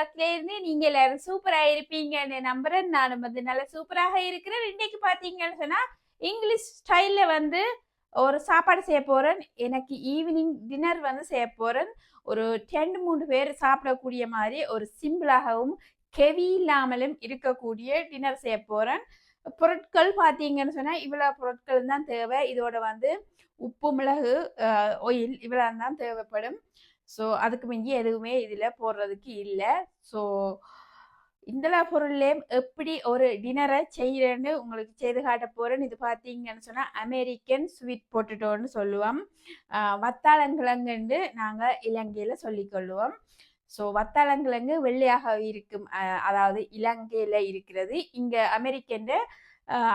தமிழ் இருந்து நீங்க எல்லாரும் சூப்பரா இருப்பீங்கன்னு நம்புறேன். நான் வந்து நல்ல சூப்பராக இருக்கிறேன். இன்னைக்கு பாத்தீங்கன்னு சொன்னா இங்கிலீஷ் ஸ்டைல்ல வந்து ஒரு சாப்பாடு செய்ய போறேன். எனக்கு ஈவினிங் டின்னர் வந்து செய்ய போறேன். ஒரு ரெண்டு மூணு பேர் சாப்பிடக்கூடிய மாதிரி ஒரு சிம்பிளாகவும் கெவி இல்லாமலும் இருக்கக்கூடிய டின்னர் செய்ய போறேன். பொருட்கள் பார்த்தீங்கன்னு சொன்னா இவ்வளோ பொருட்கள் தான் தேவை. இதோட வந்து உப்பு மிளகு ஒயில் இவ்வளோ தான் தேவைப்படும். ஸோ அதுக்கு மிஞ்சி எதுவுமே இதில் போடுறதுக்கு இல்லை. ஸோ இந்த பொருள்லேயும் எப்படி ஒரு டின்னரை செய்கிறேன்னு உங்களுக்கு செய்து காட்ட போகிறேன்னு இது பார்த்தீங்கன்னு சொன்னால் அமெரிக்கன் ஸ்வீட் பொட்டட்டோன்னு சொல்லுவோம். வத்தாளங்கிழங்குன்னு நாங்கள் இலங்கையில் சொல்லிக்கொள்ளுவோம் ஸோ வத்தாளங்கிழங்கு வெள்ளையாக இருக்கும். அதாவது இலங்கையில் இருக்கிறது. இங்கே அமெரிக்கன்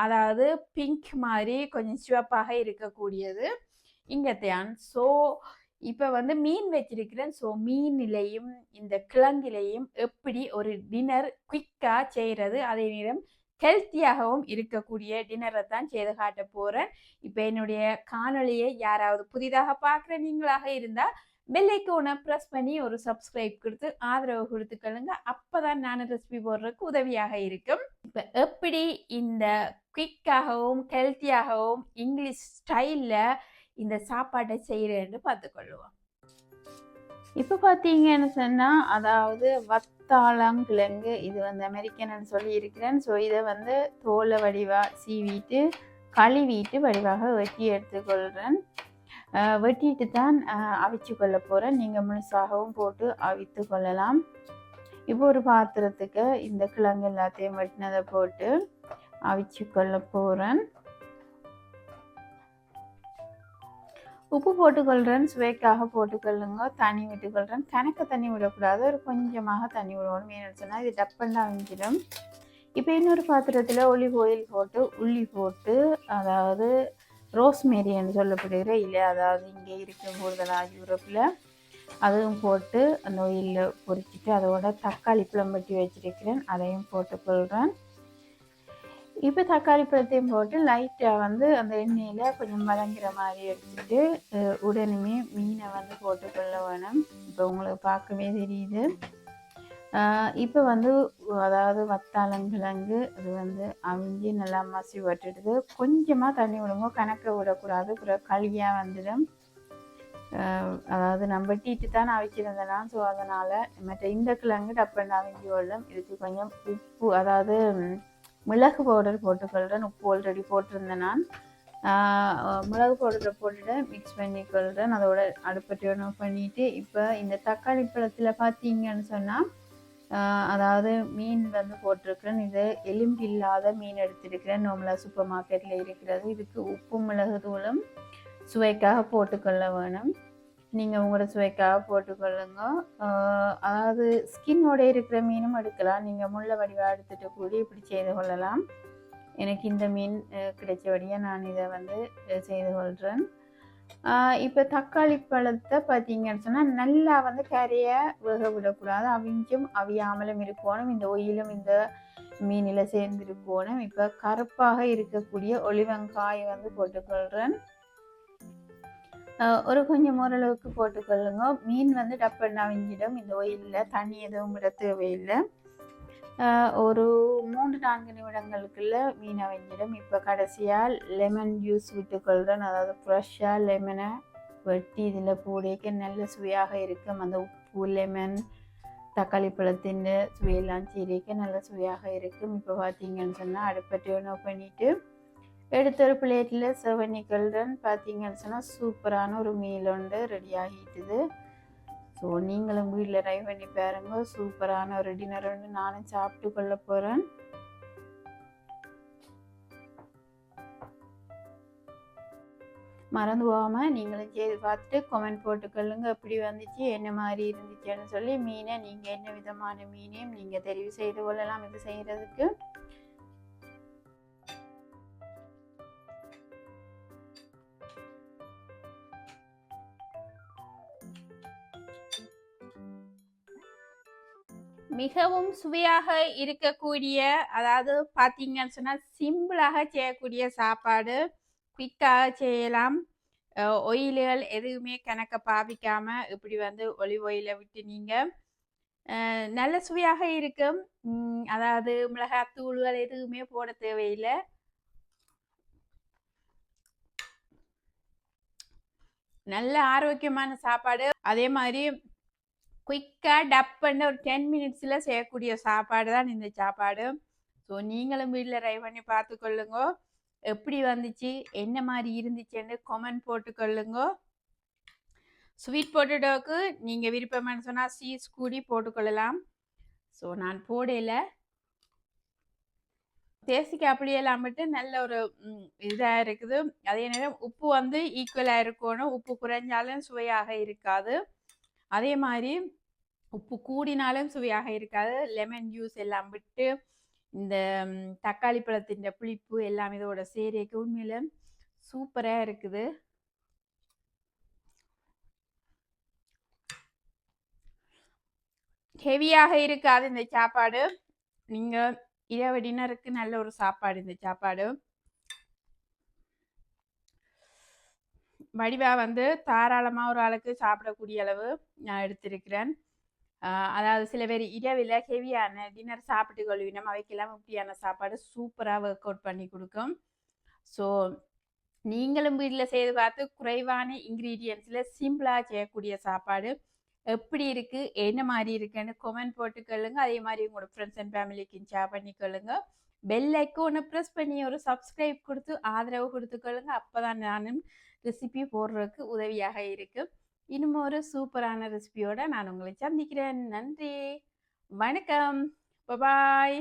அதாவது பிங்க் மாதிரி கொஞ்சம் சிவப்பாக இருக்கக்கூடியது. இங்கத்தையான் ஸோ இப்போ வந்து மீன் வச்சிருக்கிறேன். ஸோ மீனிலையும் இந்த கிழங்கிலையும் எப்படி ஒரு டின்னர் குயிக்காக செய்கிறது அதே நேரம் ஹெல்த்தியாகவும் இருக்கக்கூடிய டின்னரை தான் செய்து காட்ட போகிறேன் இப்போ என்னுடைய காணொளியை யாராவது புதிதாக பார்க்குற நீங்களாக இருந்தால் பெல்லைக்கோனை ப்ரெஸ் பண்ணி ஒரு சப்ஸ்கிரைப் கொடுத்து ஆதரவு கொடுத்துக்கொள்ளுங்க அப்போ தான் நான் ரெசிபி போடுறதுக்கு உதவியாக இருக்கும். இப்போ எப்படி இந்த குயிக்காகவும் ஹெல்த்தியாகவும் இங்கிலீஷ் ஸ்டைலில் இந்த சாப்பாட்டை செய்கிறேன்னு பார்த்துக்கொள்ளுவோம். இப்போ பார்த்தீங்கன்னு சொன்னால் அதாவது வத்தாளங்கிழங்கு இது வந்து அமெரிக்கன்னு சொல்லி இருக்கிறேன் ஸோ இதை வந்து தோலை வடிவாக சீவிட்டு கழுவிட்டு வடிவாக வெட்டி எடுத்துக்கொள்கிறேன் வெட்டிட்டு தான் அவிச்சு கொள்ள போகிறேன் நீங்கள் முழுசாகவும் போட்டு அவித்து கொள்ளலாம். இப்போ ஒரு பாத்திரத்துக்கு இந்த கிழங்கு எல்லாத்தையும் வெட்டினதை போட்டு அவிச்சு கொள்ள போகிறேன் உப்பு போட்டுக்கொள்கிறேன் சுவைக்காக போட்டுக்கொள்ளுங்க. தண்ணி விட்டுக்கொள்கிறேன் கணக்க தண்ணி விடக்கூடாது. ஒரு கொஞ்சமாக தண்ணி விடணும் மீன் சொன்னால் இது டப்பன் அவிஞ்சிடும். இப்போ இன்னொரு பாத்திரத்தில் ஒலிவ் கோயில் போட்டு உள்ளி போட்டு அதாவது ரோஸ்மேரி என்று சொல்லப்படுகிற இலை அதாவது இங்கே இருக்கும் கூடுதலாக யூரோப்பில் அதுவும் போட்டு அந்த ஒயிலில் பொரிச்சிட்டு அதோட தக்காளி பழம் வச்சிருக்கிறேன். அதையும் போட்டுக்கொள்கிறேன் இப்போ தக்காளி பழத்தையும் போட்டு லைட்டாக வந்து அந்த எண்ணெயில் கொஞ்சம் வதங்குற மாதிரி எடுத்துட்டு உடனே மீனை வந்து போட்டுக்கொள்ள வேணும் இப்போ உங்களுக்கு பார்க்கவே தெரியுது. இப்போ வந்து அதாவது வத்தாளங்கிழங்கு அது வந்து அவிஞ்சி நல்லா மசி வட்டுடுது. கொஞ்சமாக தண்ணி விடுங்க கணக்க விடக்கூடாது. அப்புறம் களியாக வந்துடும். அதாவது நம்ம டீட்டு தான் அவிச்சிருந்தேனா ஸோ அதனால் மற்ற இந்த கிழங்கு டப்பன் அவிஞ்சி கொள்ளும். இதுக்கு கொஞ்சம் உப்பு அதாவது மிளகு பவுடர் போட்டுக்கொள்கிறேன் உப்பு ஆல்ரெடி போட்டிருந்தேன் நான். மிளகு பவுடரை போட்டுட்டு மிக்ஸ் பண்ணிக்கொள்கிறேன் அதோட அடுப்பட்டி ஆஃப் பண்ணிவிட்டு இப்போ இந்த தக்காளி பழத்தில் பார்த்தீங்கன்னு சொன்னால் அதாவது மீன் வந்து போட்டிருக்கிறேன். இது எலும்பு இல்லாத மீன் எடுத்திருக்கிறேன். நார்மலாக சூப்பர் மார்க்கெட்டில் இருக்கிறது. இதுக்கு உப்பு மிளகு தூளும் சுவைக்காக போட்டுக்கொள்ள வேணும். நீங்கள் உங்களோட சுவைக்காக போட்டுக்கொள்ளுங்க. அதாவது ஸ்கின்னோட இருக்கிற மீனும் எடுக்கலாம். நீங்கள் முள்ள வடிவாக எடுத்துகிட்டு கூடி இப்படி செய்து கொள்ளலாம். எனக்கு இந்த மீன் கிடைச்சபடியாக நான் இதை வந்து செய்து கொள்கிறேன் இப்போ தக்காளி பழத்தை பார்த்தீங்கன்னு சொன்னால் நல்லா வந்து கரையை வேக விடக்கூடாது. அவிஞ்சும் அவியாமலும் இருக்கணும். இந்த ஒயிலும் இந்த மீனில் சேர்ந்துருக்கணும். இப்போ கருப்பாக இருக்கக்கூடிய ஒளிவங்காய் வந்து போட்டுக்கொள்கிறேன் ஒரு கொஞ்சம் ஓரளவுக்கு போட்டுக்கொள்ளுங்க. மீன் வந்து டப்பன் அவிஞ்சிடும். இந்த ஒயிலில் தண்ணி எதுவும் விட தேவையில்லை. ஒரு மூன்று நான்கு நிமிடங்களுக்குள்ள மீன் அவிஞ்சிடும். இப்போ கடைசியாக லெமன் ஜூஸ் விட்டுக்கொள்கிறேன் அதாவது ஃப்ரெஷ்ஷாக லெமனை வெட்டி இதில் போடைக்க நல்ல சுவையாக இருக்கும். அந்த உப்பு லெமன் தக்காளி பழத்தின் சுவையெல்லாம் சீரிக்க நல்ல சுவையாக இருக்கும். இப்போ பார்த்தீங்கன்னு சொன்னால் அடுப்பை டேர்ன் ஆஃப் பண்ணிவிட்டு எடுத்த ஒரு பிளேட்டில் செவனிக்கல்டன் பார்த்தீங்கன்னு சொன்னால் சூப்பரான ஒரு மீல் ஒன்று ரெடி ஆகிட்டுது. ஸோ நீங்களும் வீட்டில் ட்ரை பண்ணி பாருங்க. சூப்பரான ஒரு டின்னர் ஒன்று நானும் சாப்பிட்டு கொள்ள போகிறேன் மறந்து போகாமல் நீங்களும் செய்து பார்த்துட்டு கொமெண்ட் போட்டுக்கொள்ளுங்க எப்படி வந்துச்சு? என்ன மாதிரி இருந்துச்சுன்னு சொல்லி மீனை நீங்கள் என்ன விதமான மீனையும் நீங்கள் தெரிவு செய்து கொள்ளலாம் இது செய்கிறதுக்கு மிகவும் சுவையாக இருக்கக்கூடிய அதாவது பார்த்தீங்கன்னு சொன்னால் சிம்பிளாக செய்யக்கூடிய சாப்பாடு. குயிக்காக செய்யலாம். ஒயில்கள் எதுவுமே கணக்க பாவிக்காமல் இப்படி வந்து ஒலிவ் ஒயிலை விட்டு நீங்கள் நல்ல சுவையாக இருக்கும் அதாவது மிளகாத்தூள்கள் எதுவுமே போட தேவையில்லை. நல்ல ஆரோக்கியமான சாப்பாடு. அதே மாதிரி குயிக்காக டப் பண்ண ஒரு டென் மினிட்ஸில் செய்யக்கூடிய சாப்பாடு தான் இந்த சாப்பாடு. ஸோ நீங்களும் வீட்டில் ட்ரை பண்ணி பார்த்துக்கொள்ளுங்க எப்படி வந்துச்சு? என்ன மாதிரி இருந்துச்சுன்னு கொமெண்ட் போட்டுக்கொள்ளுங்க ஸ்வீட் பொட்டேட்டோவுக்கு நீங்கள் விருப்பம்னு சொன்னால் சீஸ் கூடி போட்டுக்கொள்ளலாம் ஸோ நான் போடையில தேசிக்கு அப்படியெல்லாம் மட்டும் நல்ல ஒரு இதாக இருக்குது. அதே நேரம் உப்பு வந்து ஈக்குவலாக இருக்கணும். உப்பு குறைஞ்சாலும் சுவையாக இருக்காது. அதே மாதிரி உப்பு கூடினாலும் சுவையாக இருக்காது. லெமன் ஜூஸ் எல்லாம் விட்டு இந்த தக்காளி பழத்தின் புளிப்பு எல்லாம் இதோட சேரேக்கு உண்மையில சூப்பராக இருக்குது. ஹெவியாக இருக்காது இந்த சாப்பாடு. நீங்கள் இரவு டின்னருக்கு நல்ல ஒரு சாப்பாடு இந்த சாப்பாடு. வடிவாக வந்து தாராளமாக ஒரு ஆளுக்கு சாப்பிடக்கூடிய அளவு நான் எடுத்திருக்கிறேன். அதாவது சில பேர் இரவில் ஹெவியான டின்னர் சாப்பிட்டு கொள்வினம். அவைக்கெல்லாம் இப்படியான சாப்பாடு சூப்பராக ஒர்க் அவுட் பண்ணி கொடுக்கும். ஸோ நீங்களும் வீட்டில் செய்து பார்த்து குறைவான இன்க்ரீடியன்ஸில் சிம்பிளாக செய்யக்கூடிய சாப்பாடு எப்படி இருக்குது என்ன மாதிரி இருக்குன்னு கொமெண்ட் போட்டுக்கொள்ளுங்க அதே மாதிரி உங்களோட ஃப்ரெண்ட்ஸ் அண்ட் ஃபேமிலிக்கு ஷேர் பண்ணிக்கொள்ளுங்க பெல் ஐக்கோனை ப்ரெஸ் பண்ணி ஒரு சப்ஸ்கிரைப் கொடுத்து ஆதரவு கொடுத்துக்கொள்ளுங்க அப்போ தான் நானும் ரெசிபி போடுறதுக்கு உதவியாக இருக்கும். இன்னும் ஒரு சூப்பரான ரெசிபியோட நான் உங்களை சந்திக்கிறேன். நன்றி. வணக்கம். பபாய்